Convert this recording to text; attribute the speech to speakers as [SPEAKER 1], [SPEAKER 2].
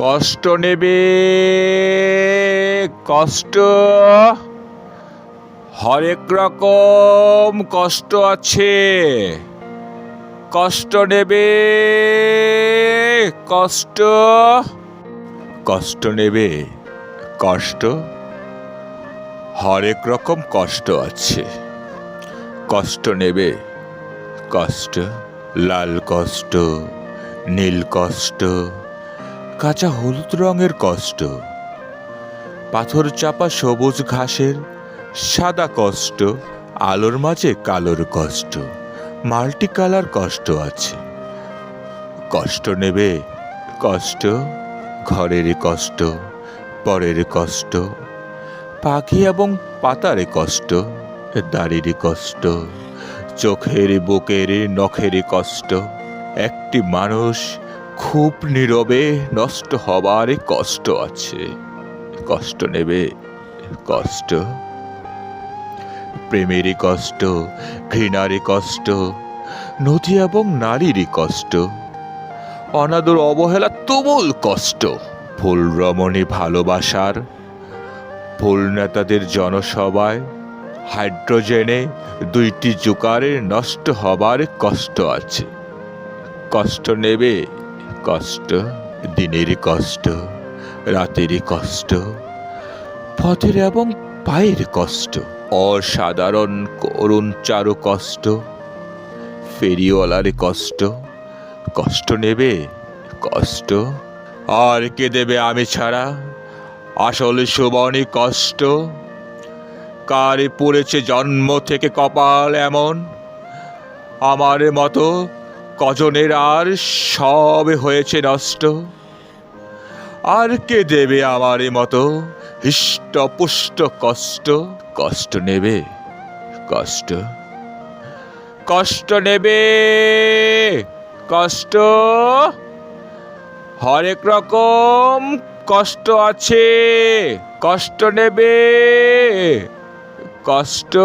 [SPEAKER 1] কষ্ট নেবে, কষ্ট হরেক রকম কষ্ট আছে। কষ্ট নেবে, কষ্ট কষ্ট নেবে, কষ্ট হরেক রকম কষ্ট আছে। কষ্ট নেবে, কষ্ট, লাল কষ্ট, নীল কষ্ট কাঁচা হলুদ রঙের কষ্ট। পাথর চাপা সবুজ ঘাসের সাদা কষ্ট, আলোর মাঝে কালোর কষ্ট মাল্টি কালার কষ্ট আছে। কষ্ট নেবে, কষ্ট ঘরেরই কষ্ট, পরের কষ্ট, পাখি এবং পাতারে কষ্ট দাড়িরই কষ্ট, চোখের বুকের নখের কষ্ট, একটি মানুষ খুব নীরবে নষ্ট হবার কষ্ট আছে। কষ্ট নেবে, কষ্ট। প্রেমেরই কষ্ট, ঘৃণারই কষ্ট, নদী এবং নারীরই কষ্ট। অনাদর, অবহেলা তুমুল কষ্ট। ফুল রমণী ভালোবাসার ফুল নেতাদের জনসভায় হাইড্রোজেনে দুইটি জোকারে নষ্ট হবার কষ্ট আছে। কষ্ট নেবে কষ্ট দিনেরই কষ্ট রাতেরই কষ্ট, পথের এবং পায়ের কষ্ট, অসাধারণ করুণ চারু কষ্ট, ফেরিওয়ালার কষ্ট কষ্ট নেবে কষ্ট, আর কে দেবে আমি ছাড়া? আসলে সুবর্ণী কষ্ট। কারে পড়েছে জন্ম থেকে কপাল এমন? আমার মতো কজনের আর সব হয়েছে নষ্ট? আর কে দেবে আমার মতো হৃষ্টপুষ্ট কষ্ট? কষ্ট নেবে? কষ্ট? কষ্ট নেবে? কষ্ট? হরেক রকম কষ্ট আছে। কষ্ট নেবে? কষ্ট?